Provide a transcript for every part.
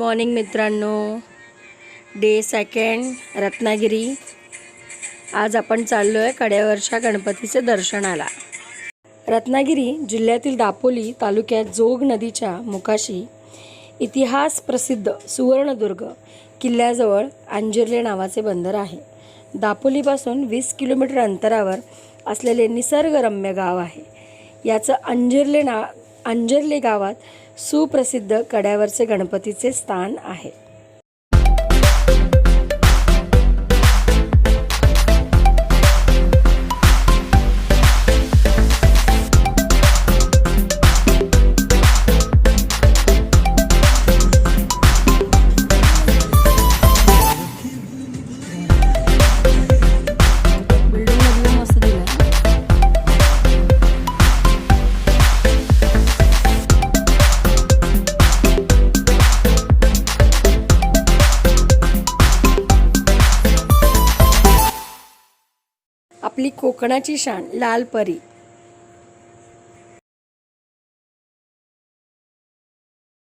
Morning मित्रांनो. Day second Ratnagiri. आज आपण चाललो आहे कड्यावरच्या गणपतीचे दर्शनाला. रत्नागिरी जिल्ह्यातील दापोली तालुक्यात जोग नदीच्या मुखाशी इतिहास प्रसिद्ध सुवर्णदुर्ग किल्ल्याजवळ अंजिर्ले नावाचे बंदर आहे. दापोलीपासून वीस किलोमीटर अंतरावर असलेले निसर्गरम्य गाव आहे. याचं अंजिर्ले ना अंजिर्ले गावात सुप्रसिद्ध कड्यावरचे गणपतीचे स्थान आहे. आपली कोकणाची शान लाल परी.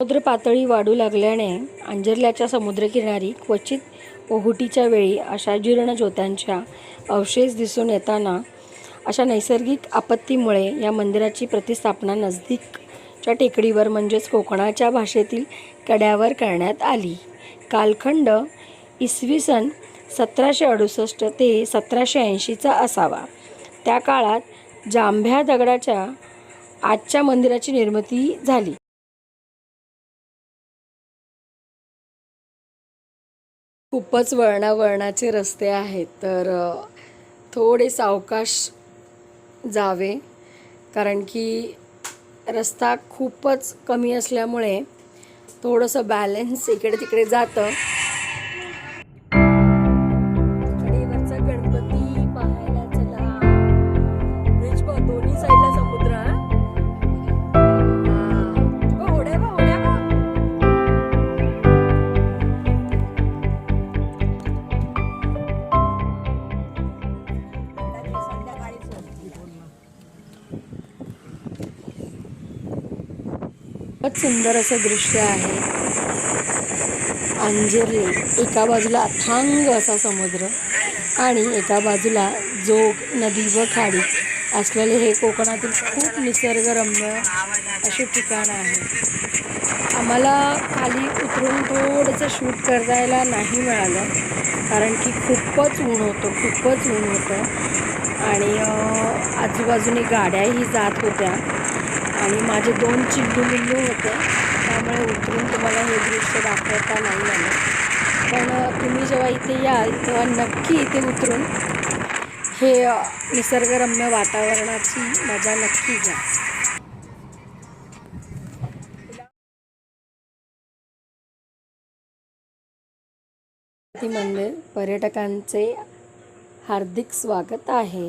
समुद्र पातळी वाढू लागल्याने अंजरल्याच्या समुद्रकिनारी क्वचित ओहुटीच्या वेळी अशा जीर्ण ज्योत्यांच्या अवशेष दिसून येताना अशा नैसर्गिक आपत्तीमुळे या मंदिराची प्रतिस्थापना नजदीकच्या टेकडीवर म्हणजेच कोकणाच्या भाषेतील कड्यावर करण्यात आली. कालखंड इसवी सन सतराशे अडुसष्ट ते सतराशे ऐंशीचा असावा. त्या काळात जांभ्या दगडाच्या आजच्या मंदिराची निर्मिती झाली. खूपच वळणावळणाचे रस्ते आहेत तर थोडे सावकाश जावे. कारण की रस्ता खूपच कमी असल्यामुळे थोडंसं बॅलेन्स इकडे तिकडे जातं. खूपच सुंदर असं दृश्य आहे. अंजिरले एका बाजूला अथांग असा समुद्र आणि एका बाजूला जोग नदी व खाडी. असलेले हे कोकणातील खूप निसर्गरम्य असे ठिकाण आहे. आम्हाला खाली उतरून थोडंसं शूट करायला नाही मिळालं कारण की खूपच ऊन होतं खूपच ऊन होतं. आणि आजूबाजूने गाड्याही जात होत्या. आणि माझे दोन चिल्लू मिल्लू होते त्यामुळे उतरून तुम्हाला हे दृश्य दाखवता नाही आलं. पण तुम्ही जेव्हा इथे याल तेव्हा नक्की इथे उतरून हे निसर्गरम्य वातावरणाची मजा नक्की घ्या. मंदिर पर्यटकांचे हार्दिक स्वागत आहे.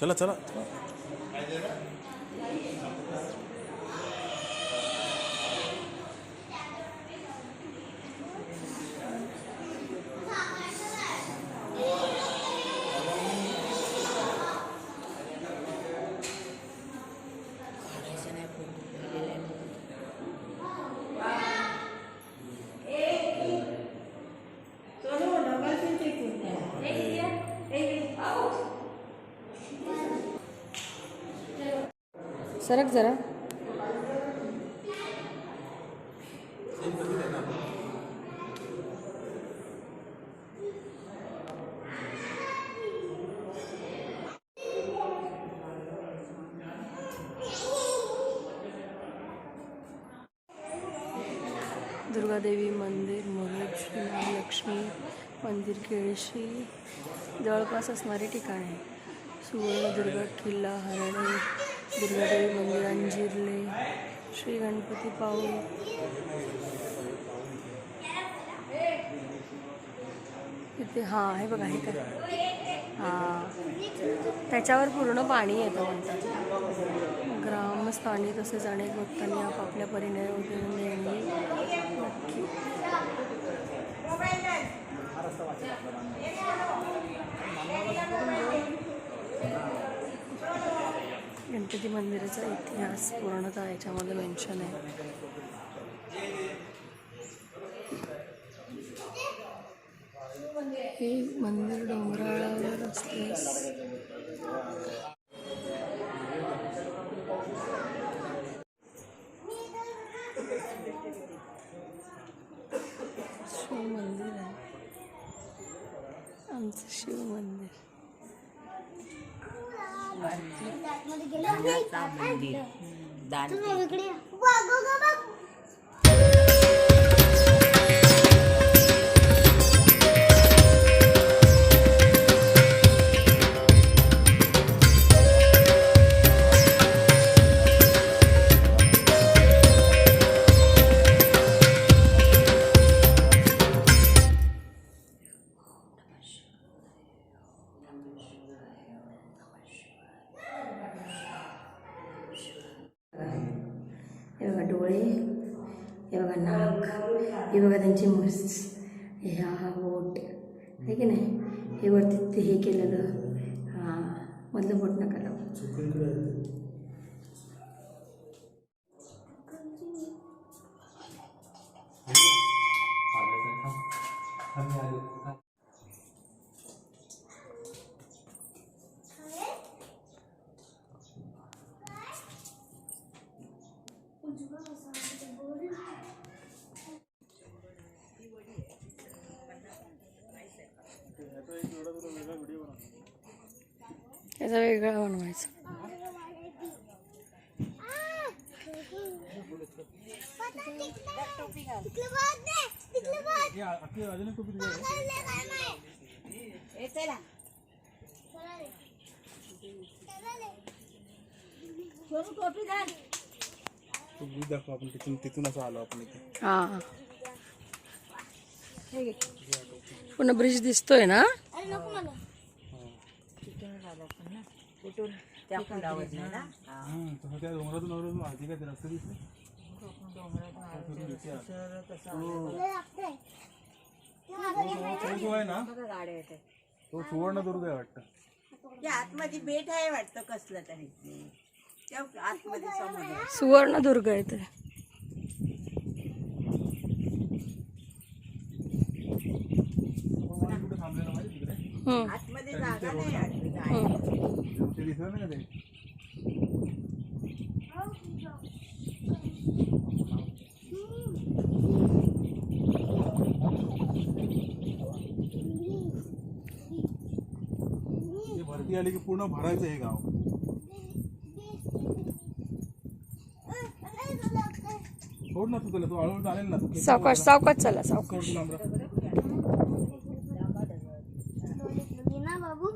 चला चला सरक जरा. दुर्गादेवी मंदिर महालक्ष्मी महालक्ष्मी मंदिर केळशी जवळपास असणारे ठिकाण आहे. सुवर्णदुर्ग किल्ला हरणे दुर्गादेवी मंदिर अंजिर्ले श्री गणपती पाऊल इथे हां हे बघा हे काय हां. त्याच्यावर पूर्ण पाणी येतं म्हणतात. ग्रामस्थानी तसेच अनेक भक्तांनी आपापल्या परीने देणी नक्की. गणपती मंदिराचा इतिहास पूर्णतः याच्यामध्ये मेन्शन आहे. हे मंदिर डोंगराळावर असल्यास शिव मंदिर आहे आमचं शिव मंदिर आतमध्ये गेलं. हे बघा त्यांची मस ह्या वोट बोट आहे की नाही? हे वरती ते हे केलेलं हां मधलं बोट नका लावू त्याचा वेगळा बनवायचा तिकडे बघ दे. तिकडे बघ. पकडले काय नाही. चला रे. चला रे. तो ब्रिज दाखव आपण तिथून तिथून असं आलो आपण इथे. हां. पुन्हा ब्रिज दिसतोय ना? हां ते सुवर्णदुर्ग आहे वाटतं आतमध्ये बेट आहे वाटतं कसलं तरी त्या आतमध्ये सुवर्णदुर्ग आहे ते आपण कुठे थांबलेलो माहिती तिकडे हम्म. आतमध्ये जागा नाही ही. भरती आली की पूर्ण भरायचं हे गाव. सोड ना तू त्याला तू हळूहळू चालेल ना. सावकाश सावकाश चला सावकाश सोड तू लांब ना बाबू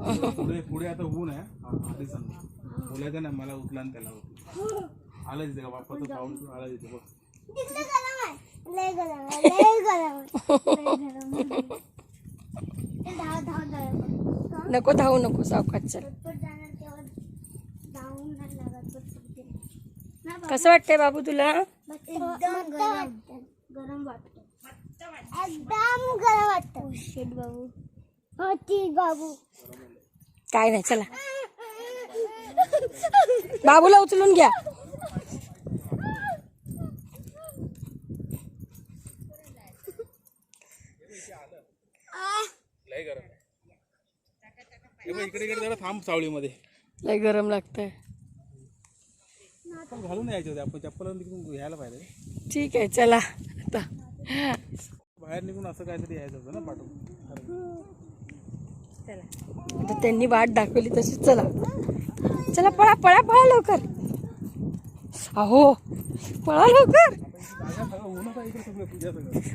मला पुढे पुढे आता ऊन आहे. हा, आधी सांग बोलायचं नाही मला उचला आणि त्याला आलं तिथे का बाप्पाचं पाऊल आलं तिथे बघ. तिकडे गरम आहे. लय गरम आहे लय गरम आहे. लय गरम आहे. ते धाव धाव धाव. नको धावू नको सावकाश चल. पटपट जाणार तेव्हा धावून नाही लागत पटपट ते. ना बाबू, कसं वाटतंय बाबू तुला? एकदम गरम गरम वाटतं एकदम गरम वाटतं शेट बाबू. हो ठीक बाबू. काय नाही चला. बाबूला उचलून घ्या. इकडे इकडे जरा थांब सावलीमध्ये. लय गरम लागतंय. घालून यायचे होते आपण चप्पल तिकडून घ्यायला पाहिजे. ठीक आहे चला. आता. बाहेर निघून असं काहीतरी यायचं होतं ना पाठवून. आता त्यांनी वाट दाखवली तशी चला. चला पळा पळा पळा लवकर. अहो पळा लवकर.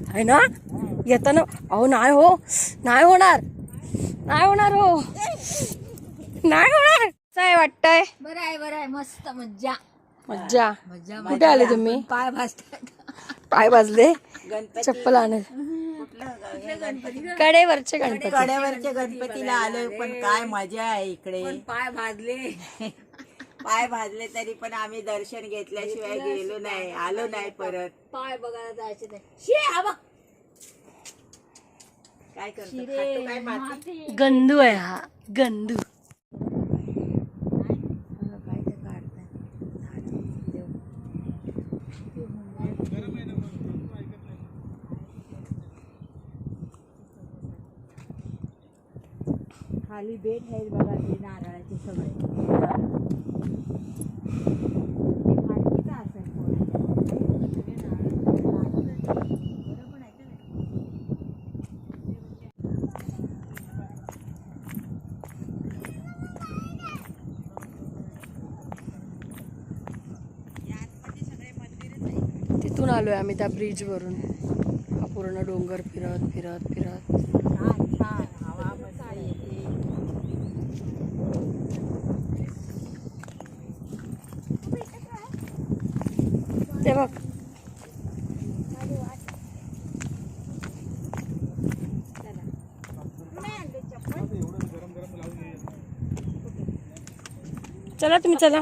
आहे ना? येताना अहो नाही हो नाही होणार. नाही होणार हो. नाही होणार. काय वाटतंय? बरं आहे बरं आहे. मस्त मज्जा. मज्जा. मज्जा कुठे आले तुम्ही? पाय भाजतात पाय भाजले गणपती. चप्पल गणपती कडेवरचे गणपती. कड्यावरच्या गणपतीला आलोय पण काय मजा आहे इकडे. पाय भाजले. पाय भाजले तरी पण आम्ही दर्शन घेतल्याशिवाय गेलो नाही आलो नाही परत. पाय बघायला जायचे हा बघ. काय करतो? खातो काय माती. गंदू आहे हा गंदू काय ते काढताय खाली बेट आहेत बघा ते नारळाचे सगळे. ते माहिती का तिथून आलोय आम्ही त्या ब्रिज वरून. हा पूर्ण डोंगर फिरत फिरत फिरत छान छान हवा मस्त येते ते बघ. चला तुम्ही चला.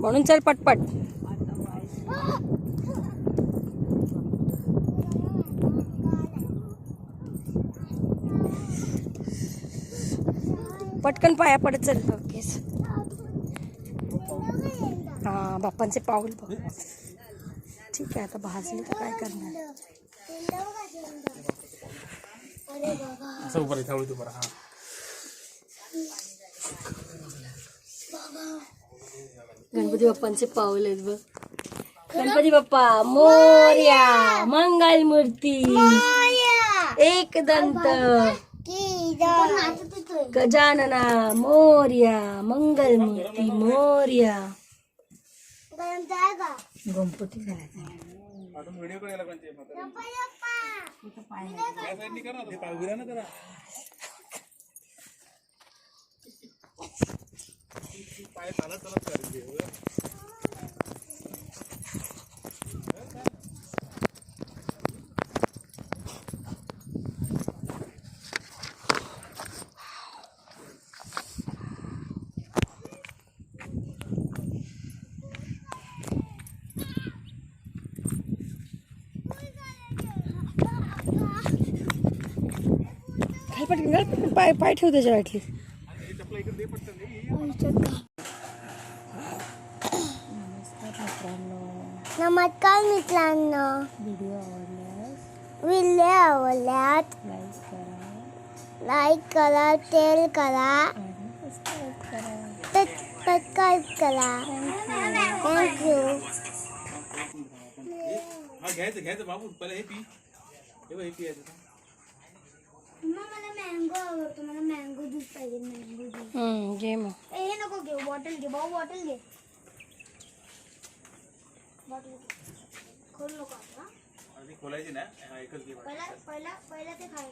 म्हणून चल पटपट. पटकन पाया पडत चल ओके हा बाप्पांचे पाऊल बघ. ठीक आहे आता भाजले तर काय करणार? असं उभं राहा उभं राहा हा. गणपती बाप्पांचे पाऊल आहेत बघ. गणपती बाप्पा मोर्या मंगल मूर्ती एक दंत गजानना मोर्या मंगल मूर्ती मोर्या. गणपती करायचा पाय चालत चालत करायचे पटकन घाल पटकन पाय पाय ठेव त्याच्या वाटली. नमस्कार मित्रांनो. व्हिडिओ आवडल्यास व्हिडिओ आवडल्यात लाईक करा. लाईक करा शेअर करा. सबस्क्राईब करा. थँक्यू हा घ्यायचं घ्यायचं बाबू पहिला हे पी. हे बघ, हे पियाचं मम्मा मला मँगो आवडतो मला मँगो ज्यूस पाहिजे मँगो ज्यूस हम्म, घे मग. ए, हे नको घेऊ बॉटल घे भाऊ बॉटल घे. बॉटल खोल नको आता आधी खोलायची ना? हा एकच घे पहिला पहिला पहिला ते खाय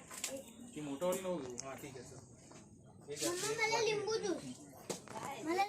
ती मोठं वाली नको घेऊ. हा ठीक आहे चल. एक मम्मा मला लिंबू ज्यूस मला